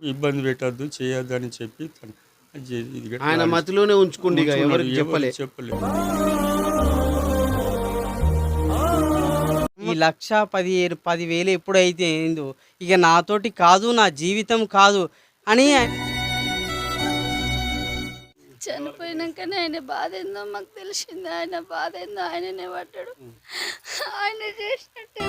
ఇబ్బంది పెట్టద్దు చేయొద్దు అని చెప్పి ఆయన మతిలోనే ఉంచుకోండి చెప్పలే. చెప్పలేదు. ఈ లక్ష పదిహేను పదివేలు ఎప్పుడైతే అయిందో ఇక నాతోటి కాదు నా జీవితం కాదు అని చనిపోయినాకనే ఆయన బాధ ఏందో మాకు తెలిసింది. ఆయన బాధ ఏందో ఆయననే పడ్డాడు. ఆయన చేసినట్టు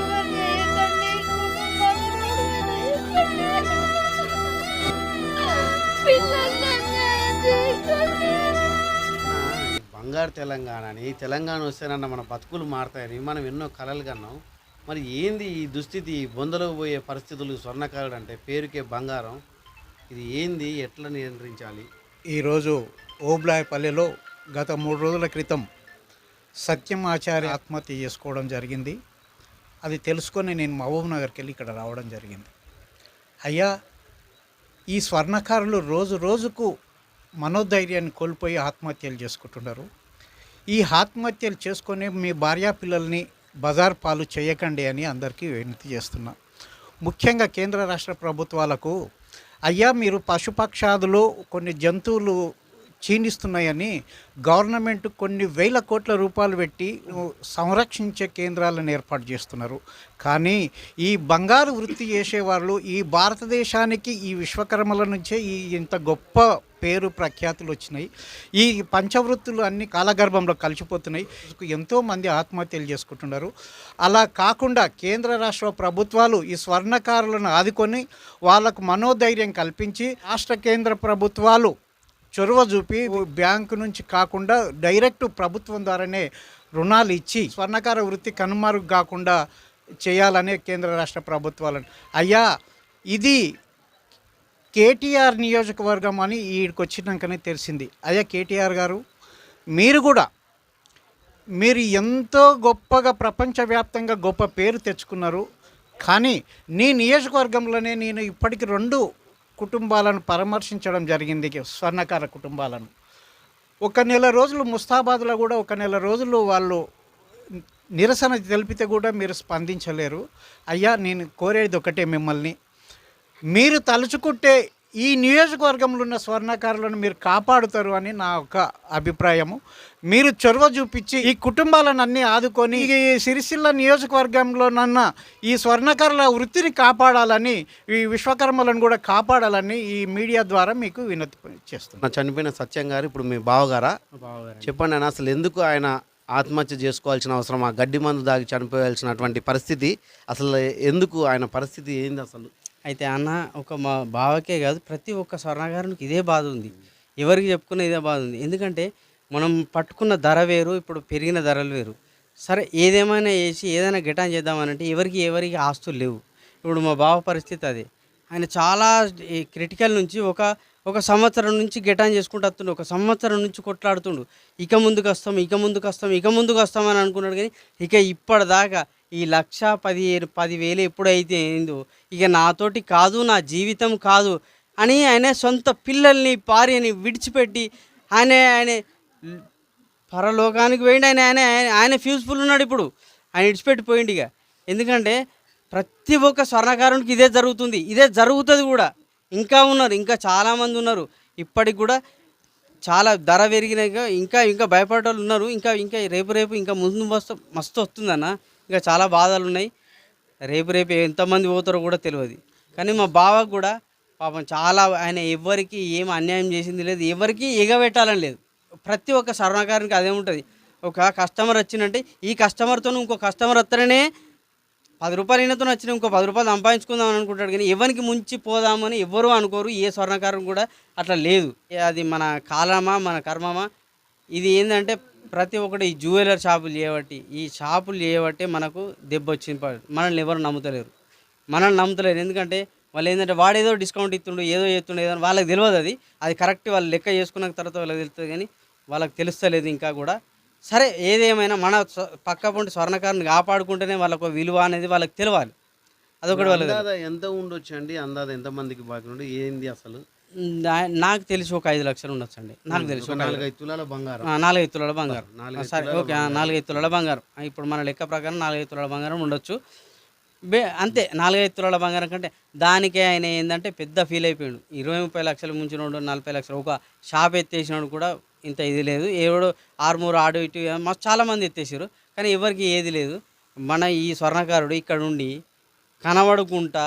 బంగారు తెలంగాణ అని. తెలంగాణ వస్తేనన్న మన బతుకులు మారుతాయని మనం ఎన్నో కలలు కన్నాం. మరి ఏంది ఈ దుస్థితి? బొందలకు పోయే పరిస్థితులు స్వర్ణకారుడు అంటే పేరుకే బంగారం. ఇది ఏంది? ఎట్లా నియంత్రించాలి? ఈరోజు ఓబ్లాయపల్లెలో గత మూడు రోజుల క్రితం సత్యం ఆచార్య ఆత్మహత్య చేసుకోవడం జరిగింది. అది తెలుసుకొని నేను మహబూబ్ నగర్కి వెళ్ళి ఇక్కడ రావడం జరిగింది. అయ్యా ఈ స్వర్ణకారులు రోజు రోజుకు మనోధైర్యాన్ని కోల్పోయి ఆత్మహత్యలు చేసుకుంటున్నారు. ఈ ఆత్మహత్యలు చేసుకొని మీ భార్యా పిల్లల్ని బజార్ పాలు చేయకండి అని అందరికీ వినతి చేస్తున్నా. ముఖ్యంగా కేంద్ర రాష్ట్ర ప్రభుత్వాలకు అయ్యా మీరు పశుపక్షాదులు కొన్ని జంతువులు క్షీణిస్తున్నాయని గవర్నమెంట్ కొన్ని వేల కోట్ల రూపాయలు పెట్టి సంరక్షించే కేంద్రాలను ఏర్పాటు చేస్తున్నారు. కానీ ఈ బంగారు వృత్తి చేసేవాళ్ళు ఈ భారతదేశానికి ఈ విశ్వకర్మల నుంచే ఈ ఇంత గొప్ప పేరు ప్రఖ్యాతులు వచ్చినాయి. ఈ పంచవృత్తులు అన్ని కాలగర్భంలో కలిసిపోతున్నాయి. ఎంతోమంది ఆత్మహత్యలు చేసుకుంటున్నారు. అలా కాకుండా కేంద్ర రాష్ట్ర ప్రభుత్వాలు ఈ స్వర్ణకారులను ఆదుకొని వాళ్ళకు మనోధైర్యం కల్పించి రాష్ట్ర కేంద్ర ప్రభుత్వాలు చొరవ చూపి బ్యాంకు నుంచి కాకుండా డైరెక్ట్ ప్రభుత్వం ద్వారానే రుణాలు ఇచ్చి స్వర్ణకార వృత్తి కనుమరుగు కాకుండా చేయాలనే కేంద్ర రాష్ట్ర ప్రభుత్వాలను. అయ్యా ఇది కేటీఆర్ నియోజకవర్గం అని ఈడికి వచ్చినాకనే తెలిసింది. అయ్యా కేటీఆర్ గారు మీరు కూడా మీరు ఎంతో గొప్పగా ప్రపంచవ్యాప్తంగా గొప్ప పేరు తెచ్చుకున్నారు. కానీ నీ నియోజకవర్గంలోనే నేను ఇప్పటికి రెండు కుటుంబాలను పరామర్శించడం జరిగింది స్వర్ణకార కుటుంబాలను. ఒక నెల రోజులు ముస్తాబాద్లో కూడా ఒక నెల రోజులు వాళ్ళు నిరసన తెలిపితే కూడా మీరు స్పందించలేరు. అయ్యా నేను కోరేది ఒకటే మిమ్మల్ని. మీరు తలుచుకుంటే ఈ నియోజకవర్గంలో ఉన్న స్వర్ణకారులను మీరు కాపాడుతారు అని నా ఒక అభిప్రాయము. మీరు చొరవ చూపించి ఈ కుటుంబాలను అన్నీ ఆదుకొని ఈ సిరిసిల్ల నియోజకవర్గంలోనన్న ఈ స్వర్ణకారుల వృత్తిని కాపాడాలని ఈ విశ్వకర్మలను కూడా కాపాడాలని ఈ మీడియా ద్వారా మీకు వినతి చేస్తున్నాను నా చనిపోయిన సత్యం గారు ఇప్పుడు మీ బావగారా? చెప్పండి ఆయన అసలు ఎందుకు ఆయన ఆత్మహత్య చేసుకోవాల్సిన అవసరం ఆ గడ్డి మందు దాగి చనిపోయాల్సినటువంటి పరిస్థితి అసలు ఎందుకు ఆయన పరిస్థితి ఏంది అసలు? అయితే అన్న ఒక మా బావకే కాదు ప్రతి ఒక్క స్వర్ణకారునికి ఇదే బాధ ఉంది. ఎవరికి చెప్పుకున్న ఇదే బాధ ఉంది. ఎందుకంటే మనం పట్టుకున్న ధర వేరు ఇప్పుడు పెరిగిన ధరలు వేరు. సరే ఏదేమైనా వేసి ఏదైనా గిటాన్ చేద్దామనంటే ఎవరికి ఎవరికి ఆస్తులు లేవు. ఇప్పుడు మా బావ పరిస్థితి అదే. ఆయన చాలా క్రిటికల్ నుంచి ఒక ఒక సంవత్సరం నుంచి గిటాన్ చేసుకుంటూ వస్తుండు. ఒక సంవత్సరం నుంచి కొట్లాడుతుండు. ఇక ముందుకు వస్తాం ఇక ముందుకు వస్తాం ఇక ముందుకు వస్తామని అనుకున్నాడు కానీ ఇక ఇప్పటిదాకా ఈ లక్ష పదిహేను పదివేలు ఎప్పుడైతే అయిందో ఇక నాతోటి కాదు నా జీవితం కాదు అని ఆయన సొంత పిల్లల్ని భార్యని విడిచిపెట్టి ఆయన ఆయన పరలోకానికి పోయిండు. ఆయన ఆయన ఆయన- ఫ్యూజ్ఫుల్ ఉన్నాడు ఇప్పుడు. ఆయన విడిచిపెట్టిపోయిండు ఇక. ఎందుకంటే ప్రతి ఒక్క స్వర్ణకారునికి ఇదే జరుగుతుంది. ఇదే జరుగుతుంది కూడా. ఇంకా ఉన్నారు ఇంకా చాలామంది ఉన్నారు. ఇప్పటికి కూడా చాలా ధర పెరిగినాక ఇంకా ఇంకా భయపడేవాళ్ళు ఉన్నారు. ఇంకా ఇంకా రేపు రేపు ఇంకా ముందు మస్తు మస్తు వస్తుందన్న. ఇంకా చాలా బాధలు ఉన్నాయి. రేపు రేపు ఎంతమంది పోతారో కూడా తెలియదు. కానీ మా బావకు కూడా పాపం చాలా ఆయన ఎవరికి ఏం అన్యాయం చేసింది లేదు ఎవరికి ఎగబెట్టాలని లేదు. ప్రతి ఒక్క స్వర్ణకారునికి అదే ఉంటుంది. ఒక కస్టమర్ వచ్చిందంటే ఈ కస్టమర్తో ఇంకో కస్టమర్ వస్తేనే పది రూపాయలు ఈయనతో వచ్చిన ఇంకో పది రూపాయలు సంపాదించుకుందాం అని అనుకుంటాడు. కానీ ఎవరికి ముంచి పోదామని ఎవరు అనుకోరు ఏ స్వర్ణకారం కూడా అట్లా లేదు. అది మన కాలమా మన కర్మమా? ఇది ఏంటంటే ప్రతి ఒక్కటి ఈ జ్యువెలర్ షాపులు చేయబట్టి ఈ షాపులు చేయబట్టి మనకు దెబ్బ వచ్చింది మనల్ని ఎవరు నమ్ముతలేరు. మనల్ని నమ్ముతలేరు. ఎందుకంటే వాళ్ళు ఏంటంటే వాడేదో డిస్కౌంట్ ఇస్తుండు ఏదో చేస్తుండేదో వాళ్ళకి తెలియదు అది. అది కరెక్ట్ వాళ్ళు లెక్క చేసుకున్న తర్వాత వాళ్ళకి తెలుస్తుంది కానీ వాళ్ళకి తెలుస్తలేదు ఇంకా కూడా. సరే ఏదేమైనా మన స్వ- పక్క పొంటి స్వర్ణకారుని కాపాడుకుంటేనే వాళ్ళకు విలువ అనేది వాళ్ళకి తెలియాలి అదొకటి వాళ్ళ ఎంత ఉండొచ్చు అండి అందాద ఎంతమందికి బాగుండు బాకీ ఏంది అసలు? నాకు తెలిసి ఒక ఐదు లక్షలు ఉండొచ్చు అండి నాకు తెలిసి ఒక నాలుగైదు తులాల బంగారం. నాలుగైదు తులాల సరే ఓకే నాలుగైదు తులాల బంగారం. ఇప్పుడు మన లెక్క ప్రకారం నాలుగైదు తులాల బంగారం ఉండొచ్చు. బే అంతే నాలుగైదు తులాల బంగారం కంటే దానికే ఆయన ఏంటంటే పెద్ద ఫీల్ అయిపోయాడు. ఇరవై ముప్పై లక్షలు ముంచినోడు నలభై లక్షలు. ఒక షాప్ ఎత్తేసినోడు కూడా ఇంత ఇది లేదు. ఎవడు ఆరుమూరు ఆడు ఇటు మస్తు చాలామంది ఎత్తేసారు కానీ ఎవరికి ఏది లేదు. మన ఈ స్వర్ణకారుడు ఇక్కడ ఉండి కనబడుకుంటా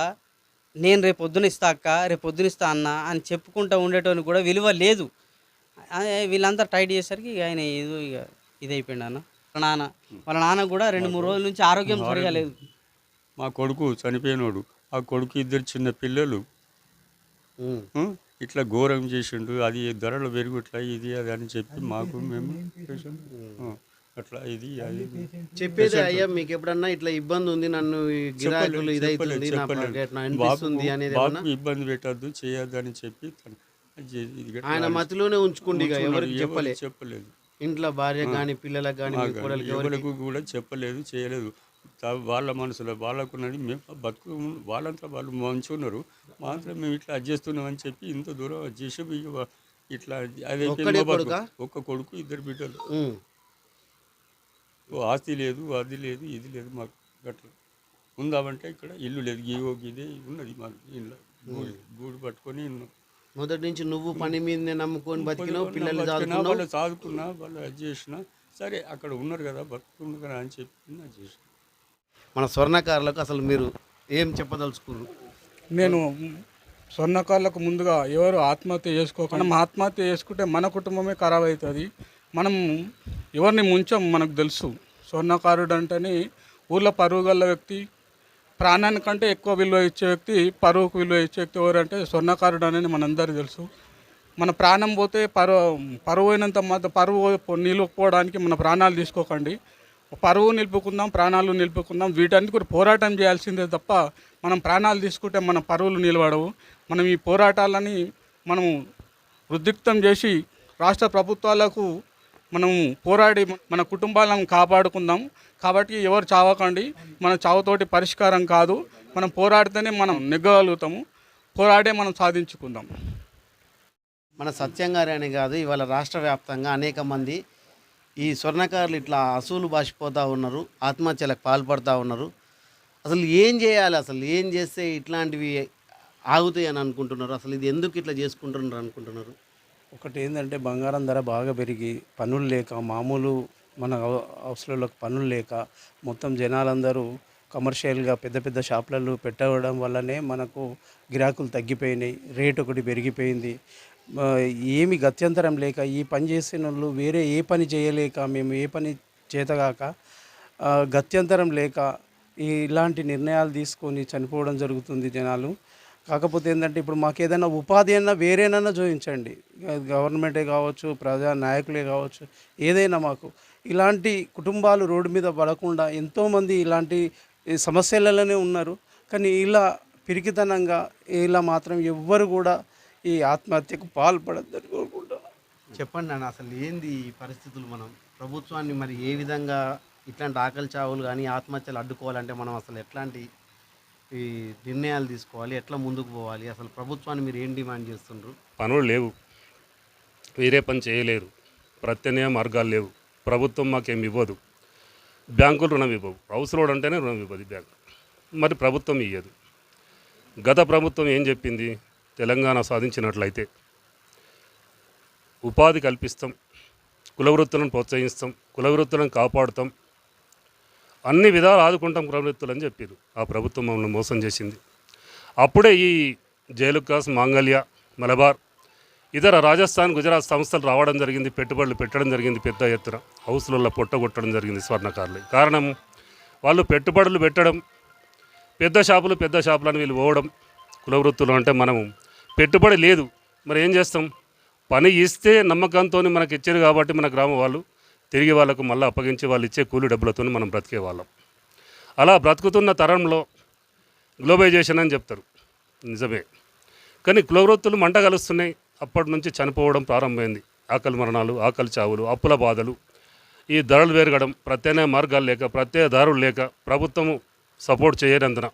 నేను రేపు పొద్దున ఇస్తా అక్క రేపు పొద్దున ఇస్తా అన్న అని చెప్పుకుంటా ఉండేటోనికి కూడా విలువ లేదు. అదే వీళ్ళంతా టైట్ చేసరికి ఇక ఆయన ఏదో ఇక ఇది అయిపోయింది అన్న. వాళ్ళ నాన్న వాళ్ళ నాన్న కూడా రెండు మూడు రోజుల నుంచి ఆరోగ్యం సరిగా లేదు. మా కొడుకు చనిపోయినోడు. ఆ కొడుకు ఇద్దరు చిన్న పిల్లలు? ఇట్లా ఘోరం చేసిండు. అది ధరలు పెరుగుట్లా ఇది అది అని చెప్పి మాకు మేము అట్లా ఇది అది చెప్పేది అయ్యా మీకు ఎప్పుడన్నా ఇట్లా ఇబ్బంది ఉంది నన్ను గిరాకులు ఇదైతుంది అనిపిస్తుంది అనేది ఇబ్బంది పెట్టద్దు చేయొద్దు అని చెప్పి ఆయన మతిలోనే ఉంచుకోండి. ఎవరికి ఎవరికి చెప్పలే. చెప్పలేదు. ఇంట్లో భార్య కానీ పిల్లలకు కానీ ఎవరికి? కూడా చెప్పలేదు చేయలేదు. వాళ్ళ మనసులో వాళ్ళకున్నది మేము బతుకు వాళ్ళంతా వాళ్ళు మంచి ఉన్నారు. మాత్రం మేము ఇట్లా అడ్జేస్తున్నాం అని చెప్పి ఇంత దూరం చేసి ఇట్లా అది? ఒక్క కొడుకు ఇద్దరు బిడ్డలు. ఆస్తి లేదు అది లేదు ఇది లేదు మాకు గట్ల ఉందామంటే ఇక్కడ ఇల్లు లేదు గీవో ఇదే ఉన్నది మాకు ఇల్లు గూడు గూడు పట్టుకొని ఉన్నాం. మొదటి నుంచి నువ్వు పని మీదనే నమ్ముకొని బతికినావు పిల్లలు వాళ్ళు చదువుకున్నా వాళ్ళు అది చేసినా సరే అక్కడ ఉన్నారు కదా బతుకున్నారు కదా అని చెప్పి అది చేసిన. మన స్వర్ణకారులకు అసలు మీరు ఏం చెప్పదలుచుకున్నారు? నేను స్వర్ణకారులకు ముందుగా ఎవరు ఆత్మహత్య చేసుకోకుండా మనం ఆత్మహత్య చేసుకుంటే మన కుటుంబమే ఖరాబ్ అవుతుంది. మనం ఎవరిని ముంచాం మనకు తెలుసు. స్వర్ణకారుడు అంటేనే ఊళ్ళో పరువు గల వ్యక్తి ప్రాణానికంటే ఎక్కువ విలువ ఇచ్చే వ్యక్తి పరువుకు విలువ ఇచ్చే వ్యక్తి ఎవరంటే స్వర్ణకారుడు అనేది మనందరికీ తెలుసు. మన ప్రాణం పోతే పరువు పరువు అయినంత మాత్రం పరువు నిలుపుకోవడానికి మన ప్రాణాలు తీసుకోకండి. పరువు నిలుపుకుందాం ప్రాణాలు నిలుపుకుందాం వీటన్ని కూడా పోరాటం చేయాల్సిందే తప్ప మనం ప్రాణాలు తీసుకుంటే మన పరువులు నిలబడవు. మనం ఈ పోరాటాలని మనము ఉద్రిక్తం చేసి రాష్ట్ర ప్రభుత్వాలకు మనం పోరాడి మన కుటుంబాలను కాపాడుకుందాం. కాబట్టి ఎవరు చావకండి. మన చావుతోటి పరిష్కారం కాదు. మనం పోరాడితేనే మనం నెగ్గగలుగుతాము. పోరాడే మనం సాధించుకుందాం. మన సత్యంగారి అని కాదు ఇవాళ రాష్ట్ర వ్యాప్తంగా అనేక మంది ఈ స్వర్ణకారులు ఇట్లా అసూలు బాసిపోతూ ఉన్నారు ఆత్మహత్యలకు పాల్పడుతూ ఉన్నారు. అసలు ఏం చేయాలి? అసలు ఏం చేస్తే ఇట్లాంటివి ఆగుతాయి అని అనుకుంటున్నారు? అసలు ఇది ఎందుకు ఇట్లా చేసుకుంటున్నారు అనుకుంటున్నారు? ఒకటి ఏంటంటే బంగారం ధర బాగా పెరిగి పనులు లేక మామూలు మన అవ- పనులు లేక మొత్తం జనాలందరూ కమర్షియల్గా పెద్ద పెద్ద షాపులలో పెట్టడం వల్లనే మనకు గిరాకులు తగ్గిపోయినాయి రేట్ ఒకటి పెరిగిపోయింది. ఏమి గత్యంతరం లేక ఈ పని చేసిన వాళ్ళు వేరే ఏ పని చేయలేక మేము ఏ పని చేతగాక గత్యంతరం లేక ఈ ఇలాంటి నిర్ణయాలు తీసుకొని చనిపోవడం జరుగుతుంది జనాలు. కాకపోతే ఏంటంటే ఇప్పుడు మాకు ఏదైనా ఉపాధి అయినా వేరేనన్నా చూపించండి గవర్నమెంటే కావచ్చు ప్రజా నాయకులే కావచ్చు ఏదైనా మాకు. ఇలాంటి కుటుంబాలు రోడ్డు మీద పడకుండా ఎంతోమంది ఇలాంటి సమస్యలలోనే ఉన్నారు. కానీ ఇలా పిరికితనంగా ఇలా మాత్రం ఎవ్వరు కూడా ఈ ఆత్మహత్యకు పాల్పడద్దని కోరుకుంటున్నాను చెప్పండి అన్న అసలు ఏంది ఈ పరిస్థితులు మనం? ప్రభుత్వాన్ని మరి ఏ విధంగా ఇట్లాంటి ఆకలి చావులు కానీ ఆత్మహత్యలు అడ్డుకోవాలంటే మనం అసలు ఎట్లాంటి ఈ నిర్ణయాలు తీసుకోవాలి? ఎట్లా ముందుకు పోవాలి? అసలు ప్రభుత్వాన్ని మీరు ఏం డిమాండ్ చేస్తుండ్రు? పనులు లేవు. వేరే పని చేయలేరు. ప్రత్యామ్నాయ మార్గాలు లేవు. ప్రభుత్వం మాకేం ఇవ్వదు. బ్యాంకులు రుణం ఇవ్వవు. హౌస్ రోడ్ అంటేనే రుణం ఇవ్వదు బ్యాంకు. మరి ప్రభుత్వం ఇవ్వదు గత ప్రభుత్వం ఏం చెప్పింది? తెలంగాణ సాధించినట్లయితే ఉపాధి కల్పిస్తాం కుల వృత్తులను ప్రోత్సహిస్తాం కుల వృత్తులను కాపాడుతాం. అన్ని విధాలు ఆదుకుంటాం కుల వృత్తులని చెప్పారు ఆ ప్రభుత్వం మమ్మల్ని మోసం చేసింది. అప్పుడే ఈ జైలుకాస్ మాంగళ్య మలబార్ ఇతర రాజస్థాన్ గుజరాత్ సంస్థలు రావడం జరిగింది పెట్టుబడులు పెట్టడం జరిగింది పెద్ద ఎత్తున. హౌస్లలో పొట్టగొట్టడం జరిగింది స్వర్ణకారులు. కారణం వాళ్ళు పెట్టుబడులు పెట్టడం పెద్ద షాపులు పెద్ద షాపులను వీళ్ళు పోవడం కులవృత్తులు అంటే మనము. పెట్టుబడి లేదు. మరి ఏం చేస్తాం? పని ఇస్తే నమ్మకంతో మనకి ఇచ్చారు కాబట్టి మన గ్రామ వాళ్ళు తిరిగి వాళ్ళకు మళ్ళీ అప్పగించి వాళ్ళు ఇచ్చే కూలి డబ్బులతో మనం బ్రతికే వాళ్ళం. అలా బ్రతుకుతున్న తరంలో గ్లోబలైజేషన్ అని చెప్తారు. నిజమే. కానీ కులవృత్తులు మంట కలుస్తున్నాయి. అప్పటి నుంచి చనిపోవడం ప్రారంభమైంది. ఆకలి మరణాలు ఆకలి చావులు అప్పుల బాధలు. ఈ ధరలు పెరగడం ప్రత్యామ్నాయ మార్గాలు లేక ప్రత్యేక దారులు లేక ప్రభుత్వము సపోర్ట్ చేయనందున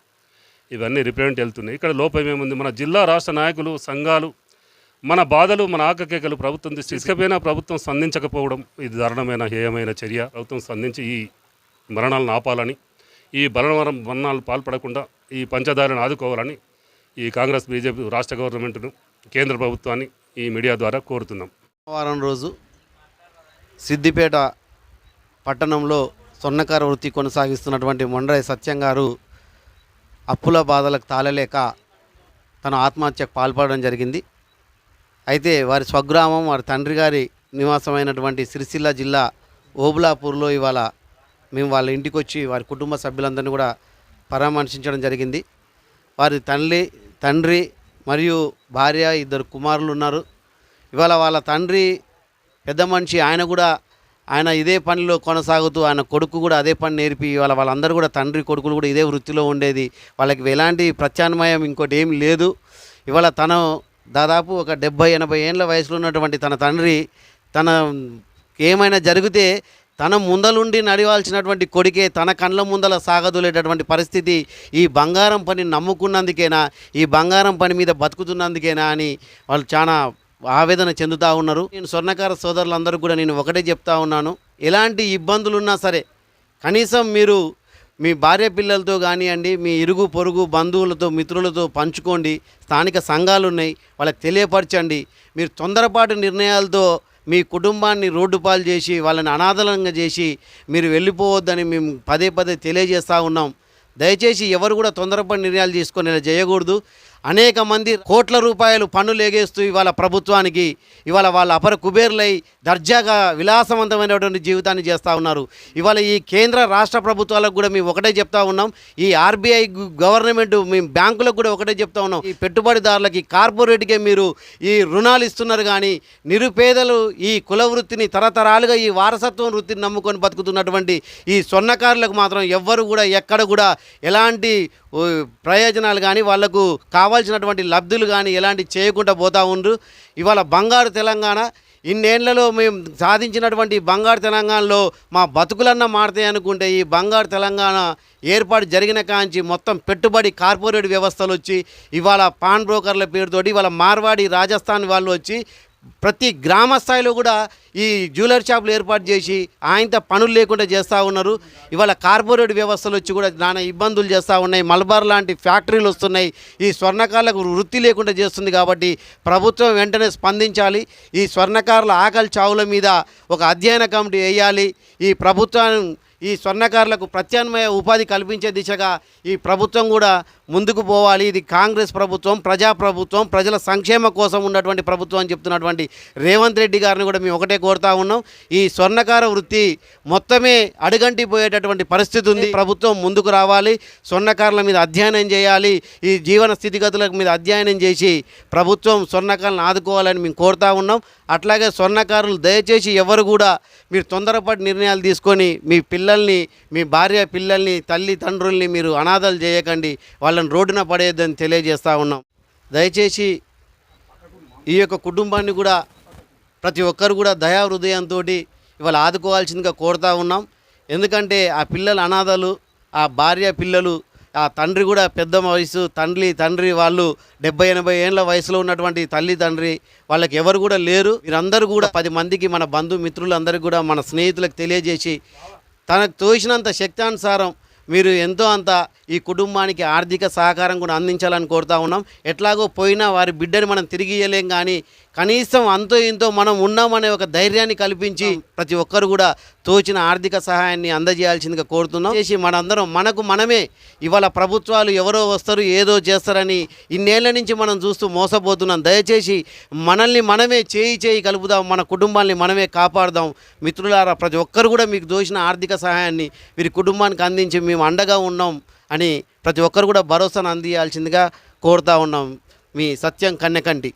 ఇవన్నీ రిప్రజెంట్ వెళ్తున్నాయి. ఇక్కడ లోపం ఏముంది? మన జిల్లా రాష్ట్ర నాయకులు సంఘాలు మన బాధలు మన ఆకకేకలు ప్రభుత్వం దృష్టి ఇసుకపోయినా ప్రభుత్వం స్పందించకపోవడం ఇది దారుణమైన హేయమైన చర్య. ప్రభుత్వం స్పందించి ఈ మరణాలను ఆపాలని ఈ బలవరం మరణాలు పాల్పడకుండా ఈ పంచదారిని ఆదుకోవాలని ఈ కాంగ్రెస్ బీజేపీ రాష్ట్ర గవర్నమెంట్ను కేంద్ర ప్రభుత్వాన్ని ఈ మీడియా ద్వారా కోరుతున్నాం. వారం రోజు సిద్దిపేట పట్టణంలో సొన్నకార వృత్తి కొనసాగిస్తున్నటువంటి మొండ్రై సత్యం గారు అప్పుల బాధలకు తాళలేక తన ఆత్మహత్యకు పాల్పడడం జరిగింది. అయితే వారి స్వగ్రామం వారి తండ్రి గారి నివాసమైనటువంటి సిరిసిల్ల జిల్లా ఓబులాపూర్లో ఇవాళ మేము వాళ్ళ ఇంటికి వచ్చి వారి కుటుంబ సభ్యులందరినీ కూడా పరామర్శించడం జరిగింది. వారి తల్లి తండ్రి మరియు భార్య ఇద్దరు కుమారులు ఉన్నారు ఇవాళ వాళ్ళ తండ్రి పెద్ద మనిషి ఆయన కూడా ఆయన ఇదే పనిలో కొనసాగుతూ ఆయన కొడుకు కూడా అదే పని నేర్పి ఇవాళ వాళ్ళందరూ కూడా తండ్రి కొడుకులు కూడా ఇదే వృత్తిలో ఉండేది. వాళ్ళకి ఎలాంటి ప్రత్యామ్నాయం ఇంకోటి ఏం లేదు. ఇవాళ తను దాదాపు ఒక డెబ్భై ఎనభై ఏళ్ళ వయసులో ఉన్నటువంటి తన తండ్రి తన ఏమైనా జరిగితే తన ముందలుండి నడివాల్సినటువంటి కొడుకే తన కండ్ల ముందల సాగదోలేటటువంటి పరిస్థితి ఈ బంగారం పని నమ్ముకున్నందుకేనా ఈ బంగారం పని మీద బతుకుతున్నందుకేనా అని వాళ్ళు చాలా ఆవేదన చెందుతూ ఉన్నారు. నేను స్వర్ణకార సోదరులందరూ కూడా నేను ఒకటే చెప్తా ఉన్నాను. ఎలాంటి ఇబ్బందులు ఉన్నా సరే కనీసం మీరు మీ భార్య పిల్లలతో కానివ్వండి మీ ఇరుగు పొరుగు బంధువులతో మిత్రులతో పంచుకోండి. స్థానిక సంఘాలు ఉన్నాయి వాళ్ళకి తెలియపరచండి. మీరు తొందరపాటు నిర్ణయాలతో మీ కుటుంబాన్ని రోడ్డు పాలు చేసి వాళ్ళని అనాథలంగా చేసి మీరు వెళ్ళిపోవద్దని మేము పదే పదే తెలియజేస్తూ ఉన్నాం. దయచేసి ఎవరు కూడా తొందరపడి నిర్ణయాలు తీసుకొని ఇలా చేయకూడదు. అనేక మంది కోట్ల రూపాయలు పన్నులు ఎగేస్తూ ఇవాళ ప్రభుత్వానికి ఇవాళ వాళ్ళ అపర కుబేర్లై దర్జాగా విలాసవంతమైనటువంటి జీవితాన్ని చేస్తూ ఉన్నారు. ఇవాళ ఈ కేంద్ర రాష్ట్ర ప్రభుత్వాలకు కూడా మేము ఒకటే చెప్తా ఉన్నాం. ఈ ఆర్బీఐ గవర్నమెంట్ మేము బ్యాంకులకు కూడా ఒకటే చెప్తా ఉన్నాం. ఈ పెట్టుబడిదారులకి కార్పొరేట్కే మీరు ఈ రుణాలు ఇస్తున్నారు కానీ నిరుపేదలు ఈ కుల వృత్తిని తరతరాలుగా ఈ వారసత్వం వృత్తిని నమ్ముకొని బతుకుతున్నటువంటి ఈ స్వర్ణకారులకు మాత్రం ఎవ్వరు కూడా ఎక్కడ కూడా ఎలాంటి ప్రయోజనాలు కానీ వాళ్ళకు కావాల్సినటువంటి లబ్ధులు కానీ ఎలాంటి చేయకుండా పోతూ ఉండ్రు. ఇవాళ బంగారు తెలంగాణ ఇన్నేళ్ళలో మేము సాధించినటువంటి బంగారు తెలంగాణలో మా బతుకులన్న మారుతాయి అనుకుంటే ఈ బంగారు తెలంగాణ ఏర్పాటు జరిగిన కాంచి మొత్తం పెట్టుబడి కార్పొరేట్ వ్యవస్థలు వచ్చి ఇవాళ పాన్ బ్రోకర్ల పేరుతోటి ఇవాళ మార్వాడి రాజస్థాన్ వాళ్ళు వచ్చి ప్రతి గ్రామ స్థాయిలో కూడా ఈ జ్యువెలరీ షాపులు ఏర్పాటు చేసి ఆయనతో పనులు లేకుండా చేస్తూ ఉన్నారు. ఇవాళ కార్పొరేట్ వ్యవస్థలు వచ్చి కూడా నానా ఇబ్బందులు చేస్తూ ఉన్నాయి. మలబార్ లాంటి ఫ్యాక్టరీలు వస్తున్నాయి. ఈ స్వర్ణకారులకు వృత్తి లేకుండా చేస్తుంది కాబట్టి ప్రభుత్వం వెంటనే స్పందించాలి. ఈ స్వర్ణకారుల ఆకలి చావుల మీద ఒక అధ్యయన కమిటీ వేయాలి. ఈ ప్రభుత్వం ఈ స్వర్ణకారులకు ప్రత్యామ్నాయ ఉపాధి కల్పించే దిశగా ఈ ప్రభుత్వం కూడా ముందుకు పోవాలి. ఇది కాంగ్రెస్ ప్రభుత్వం ప్రజా ప్రభుత్వం ప్రజల సంక్షేమ కోసం ఉన్నటువంటి ప్రభుత్వం అని చెప్తున్నటువంటి రేవంత్ రెడ్డి గారిని కూడా మేము ఒకటే కోరుతా ఉన్నాం. ఈ స్వర్ణకార వృత్తి మొత్తమే అడుగంటి పోయేటటువంటి పరిస్థితి ఉంది. ప్రభుత్వం ముందుకు రావాలి. స్వర్ణకారుల మీద అధ్యయనం చేయాలి. ఈ జీవన స్థితిగతుల మీద అధ్యయనం చేసి ప్రభుత్వం స్వర్ణకారులను ఆదుకోవాలని మేము కోరుతా ఉన్నాం. అట్లాగే స్వర్ణకారులు దయచేసి ఎవరు కూడా మీరు తొందరపాటు నిర్ణయాలు తీసుకొని మీ పిల్లల్ని మీ భార్య పిల్లల్ని తల్లి తండ్రుల్ని మీరు అనాథలు చేయకండి. వాళ్ళ వాళ్ళని రోడ్డున పడేయద్దని తెలియజేస్తూ ఉన్నాం. దయచేసి ఈ యొక్క కుటుంబాన్ని కూడా ప్రతి ఒక్కరు కూడా దయా హృదయంతో ఇవాళ ఆదుకోవాల్సిందిగా కోరుతూ ఉన్నాం. ఎందుకంటే ఆ పిల్లల అనాథలు ఆ భార్య పిల్లలు ఆ తండ్రి కూడా పెద్ద వయసు తండ్రి తండ్రి వాళ్ళు డెబ్బై ఎనభై ఏళ్ళ వయసులో ఉన్నటువంటి తల్లి తండ్రి వాళ్ళకి ఎవరు కూడా లేరు. వీరందరూ కూడా పది మందికి మన బంధుమిత్రులందరికీ కూడా మన స్నేహితులకు తెలియజేసి తనకు తోచినంత శక్తానుసారం మీరు ఎంతో అంత ఈ కుటుంబానికి ఆర్థిక సహకారం కూడా అందించాలని కోరుతా ఉన్నాం. ఎట్లాగో పోయినా వారి బిడ్డని మనం తిరిగి ఇయ్యలేం కానీ కనీసం అంతో ఇంతో మనం ఉన్నామనే ఒక ధైర్యాన్ని కల్పించి ప్రతి ఒక్కరు కూడా తోచిన ఆర్థిక సహాయాన్ని అందజేయాల్సిందిగా కోరుతున్నాం. చేసి మనందరం మనకు మనమే ఇవాళ ప్రభుత్వాలు ఎవరో వస్తారు ఏదో చేస్తారని ఇన్నేళ్ళ నుంచి మనం చూస్తూ మోసపోతున్నాం. దయచేసి మనల్ని మనమే చేయి చేయి కలుపుదాం మన కుటుంబాన్ని మనమే కాపాడుదాం. మిత్రులారా ప్రతి ఒక్కరు కూడా మీకు దోచిన ఆర్థిక సహాయాన్ని వీరి కుటుంబానికి అందించి మేము అండగా ఉన్నాం అని ప్రతి ఒక్కరు కూడా భరోసాను అందించాల్సిందిగా కోరుతా ఉన్నాం. మీ సత్యం కన్నెకంటి.